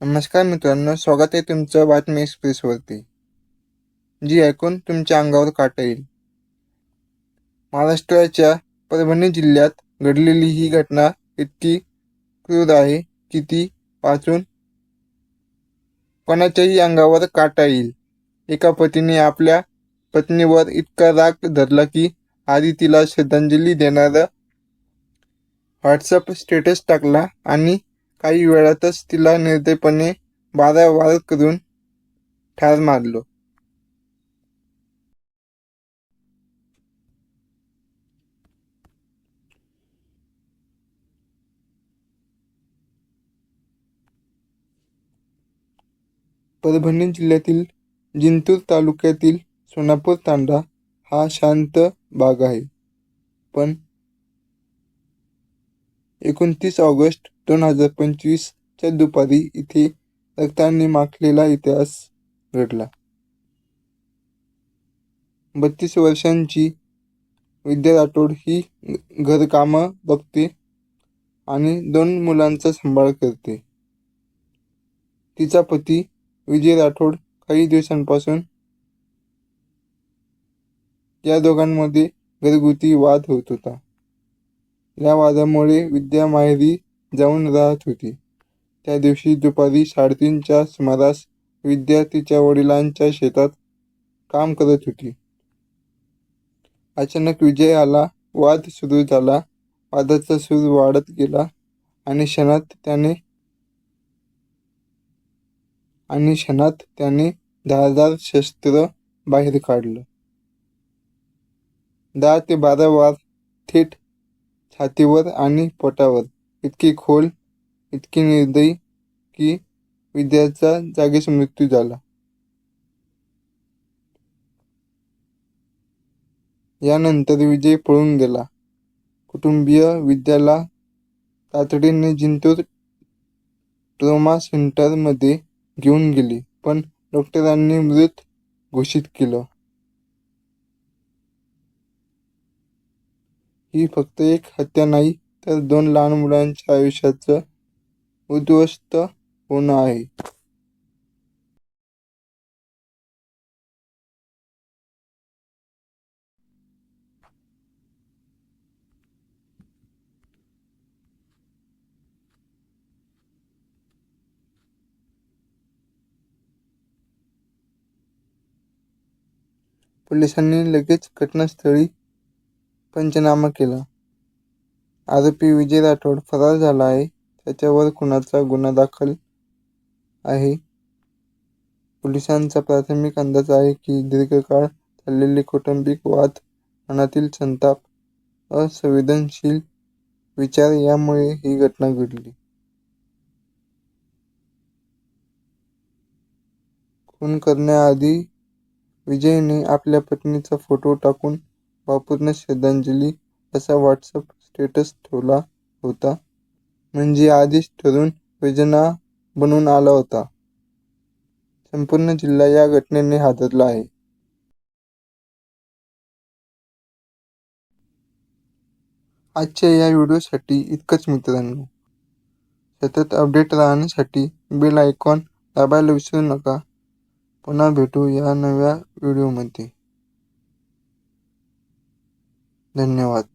नमस्कार मित्रांनो स्वागत आहे तुमचं बातमी एक्सप्रेसवरती जी ऐकून तुमच्या अंगावर काटा येईल. महाराष्ट्राच्या परभणी जिल्ह्यात घडलेली ही घटना इतकी क्रूर आहे की ती वाचून कोणाच्याही अंगावर काटा येईल. एका पतीने आपल्या पत्नीवर इतका राग धरला की आधी तिला श्रद्धांजली देणारा व्हॉट्सअप स्टेटस टाकला आणि काही वेळातच तिला निर्दयपणे बारा करून ठार मारलो. परभणी जिल्ह्यातील जिंतूर तालुक्यातील सोनापूर तांडा हा शांत भाग आहे. पण एकोणतीस ऑगस्ट दोन हजार पंचवीसच्या दुपारी इथे रक्ताने माखलेला इतिहास घडला बत्तीस वर्षांची विद्या राठोड ही घरकामं बघते आणि दोन मुलांचा सांभाळ करते. तिचा पती विजय राठोड काही दिवसांपासून या दोघांमध्ये घरगुती वाद होत होता. या वादामुळे विद्या माहेरी जाऊन राहत होती. त्या दिवशी दुपारी साडेतीनच्या सुमारास विद्या तिच्या वडिलांच्या शेतात काम करत होती. अचानक विजय आला वाद सुरू झाला वादाचा सूर वाढत गेला आणि क्षणात त्याने आणि क्षणात त्याने धारदार शस्त्र बाहेर काढलं. दहा ते बारा वार थेट छातीवर आणि पोटावर. इतकी खोल इतकी निर्दयी की विद्याचा जागीच मृत्यू झाला. यानंतर विजय पळून गेला. कुटुंबीय विद्याला तातडीने जिंतूर ट्रोमा सेंटरमध्ये घेऊन गेली पण डॉक्टरांनी मृत घोषित केलं. ही फक्त एक हत्या नाही तर दोन लहान मुलांच्या आयुष्याचं उद्ध्वस्त होणं आहे. पोलिसांनी लगेच घटनास्थळी पंचनामा केला. आरोपी विजय राठोड फरार झाला आहे. त्याच्यावर खुनाचा गुन्हा दाखल आहे. पोलिसांचा प्राथमिक अंदाज आहे की दीर्घकाळ चाललेले कौटुंबिक वाद मनातील संताप असंवेदनशील विचार यामुळे ही घटना घडली. खून करण्याआधी विजयने आपल्या पत्नीचा फोटो टाकून बापूंना श्रद्धांजली असा व्हॉट्सअप स्टेटस ठेवला होता. म्हणजे आधीच ठरून योजना बनून आला होता. संपूर्ण जिल्हा या घटनेने हादरला आहे. आजच्या या व्हिडिओसाठी इतकंच मित्रांनो. सतत अपडेट राहण्यासाठी बेल आयकॉन दाबायला विसरू नका. पुन्हा भेटू या नव्या व्हिडिओमध्ये. धन्यवाद.